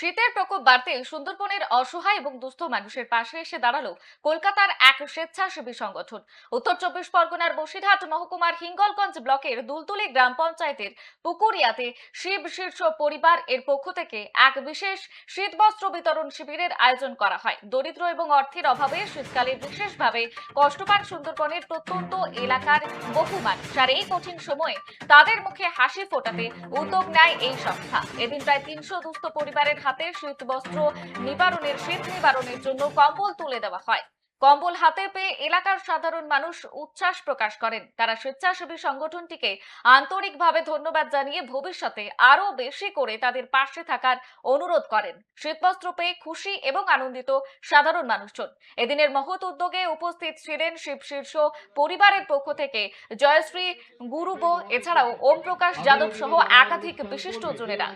শীতের প্রকোপ বাড়তে সুন্দরবনের অসহায় এবং দুস্থ মানুষের পাশে এসে দাঁড়াল কলকাতার এক স্বেচ্ছাসেবী সংগঠন। উত্তর চব্বিশ পরগনার বসিরহাট মহকুমার হিঙ্গলগঞ্জ ব্লকের দুলতুলি গ্রাম পঞ্চায়েতের পুকুরিয়াতে শিব শীর্ষ পরিবার এর পক্ষ থেকে এক বিশেষ শীতবস্ত্র বিতরণ শিবিরের আয়োজন করা হয়। দরিদ্র এবং অর্থের অভাবে শীতকালে বিশেষভাবে কষ্ট পান সুন্দরবনের প্রত্যন্ত এলাকার বহু মানুষ। আর এই কঠিন সময়ে তাদের মুখে হাসি ফোটাতে উদ্যোগ নেয় এই সংস্থা। এদিন প্রায় তিনশো দুস্থ পরিবারের হাতে শীত বস্ত্র নিবারণের শীত নিবারণের জন্য কম্বল তুলে দেওয়া হয়। কম্বল হাতে পেয়ে এলাকার সাধারণ মানুষ উচ্ছ্বাস প্রকাশ করেন। তারা স্বেচ্ছাসেবী সংগঠনটিকে আন্তরিকভাবে ধন্যবাদ জানিয়ে ভবিষ্যতে আরও বেশি করে তাদের পাশে থাকার অনুরোধ করেন। শীতবস্ত্র পেয়ে খুশি এবং আনন্দিত সাধারণ মানুষজন। এদিনের মহৎ উদ্যোগে উপস্থিত ছিলেন শিব শীর্ষ পরিবারের পক্ষ থেকে জয়শ্রী গুরুব, এছাড়াও ওম প্রকাশ যাদব সহ একাধিক বিশিষ্ট জনেরা।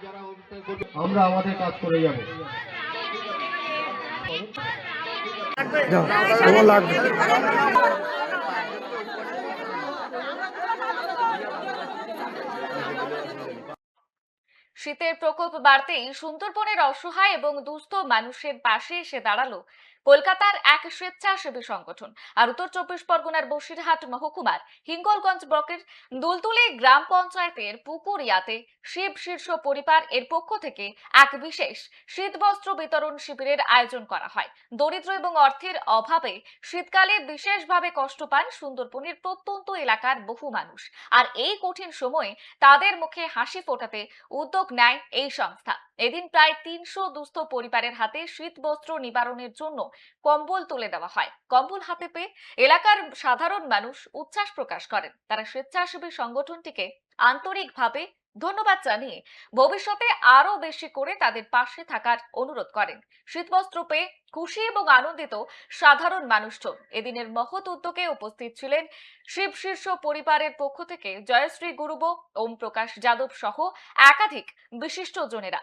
আমরা আমাদের কাজ করে যাব। লাগবে? শীতের প্রকোপ বাড়তেই সুন্দরবনের অসহায় এবং দুস্থ মানুষের পাশে এসে দাঁড়াল কলকাতার এক স্বেচ্ছাসেবী সংগঠন আর উত্তর চব্বিশ পরগনার বসিরহাট মহকুমার হিঙ্গলগঞ্জ ব্লকের দুলতুলি গ্রাম পঞ্চায়েতের পুকুরিয়াতে শিব শীর্ষ পরিবার এর পক্ষ থেকে এক বিশেষ শীতবস্ত্র বিতরণ শিবিরের আয়োজন করা হয়। দরিদ্র এবং অর্থের অভাবে শীতকালে বিশেষভাবে কষ্ট পান সুন্দরবনের প্রত্যন্ত এলাকার বহু মানুষ। আর এই কঠিন সময়ে তাদের মুখে হাসি ফোটাতে উদ্যোগ নেয় এই সংস্থা। এদিন প্রায় তিনশো দুস্থ পরিবারের হাতে শীত বস্ত্র নিবারণের জন্য কম্বল তুলে দেওয়া হয়। কম্বল হাতে পেয়ে এলাকার সাধারণ মানুষ উচ্ছ্বাস প্রকাশ করেন। তারা স্বেচ্ছাসেবী সংগঠনটিকে আন্তরিকভাবে ধন্যবাদ জানিয়ে ভবিষ্যতে আরও বেশি করে তাদের পাশে থাকার অনুরোধ করেন। শীতবস্ত্র পেয়ে খুশি এবং আনন্দিত সাধারণ মানুষজন। এদিনের মহৎ উদ্যোগে উপস্থিত ছিলেন শিব শীর্ষ পরিবারের পক্ষ থেকে জয়শ্রী গুরুব ওম প্রকাশ যাদব সহ একাধিক বিশিষ্ট জনেরা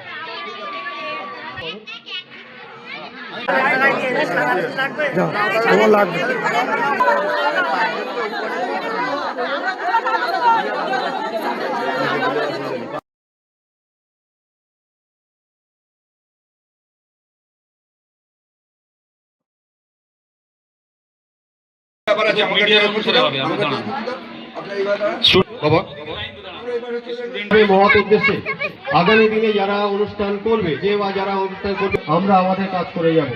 আমার লাগবে হবে আমি বাবা। মহৎ উদ্দেশ্যে আগামী দিনে যারা অনুষ্ঠান করবে, যে বা যারা অনুষ্ঠান করবে, আমরা আমাদের কাজ করে যাব।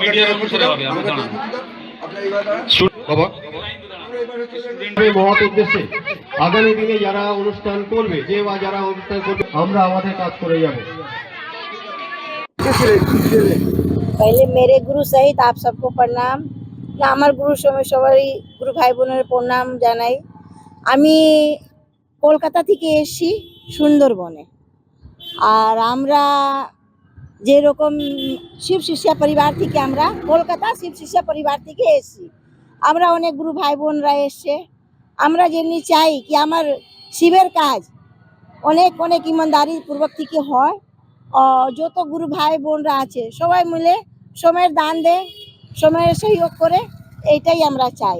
মিডিয়ার উপর ছেড়ে হবে আমি জানাবো বাবা এই মহৎ উদ্দেশ্যে আগামী দিনে যারা অনুষ্ঠান করবে যে বা যারা অনুষ্ঠান করবে আমরা আমাদের কাজ করে যাব पहले मेरे गुरु सहित आप सबको प्रणाम না আমার গুরু সময় সবাই গুরু ভাই বোনের প্রণাম জানাই আমি কলকাতা থেকে এসেছি সুন্দরবনে আর আমরা যেরকম শিব শিষ্যা পরিবার থেকে আমরা কলকাতা শিব শিষ্যা পরিবার থেকে এসেছি। আমরা অনেক গুরু ভাই বোনরা এসছে। আমরা যেমনি চাই কি আমার শিবের কাজ অনেক অনেক ইমানদারি পূর্বক থেকে হয়। যত গুরু ভাই বোনরা আছে, সবাই মিলে সময়ের দান দেয়, সময়ের সহযোগ করে, এইটাই আমরা চাই।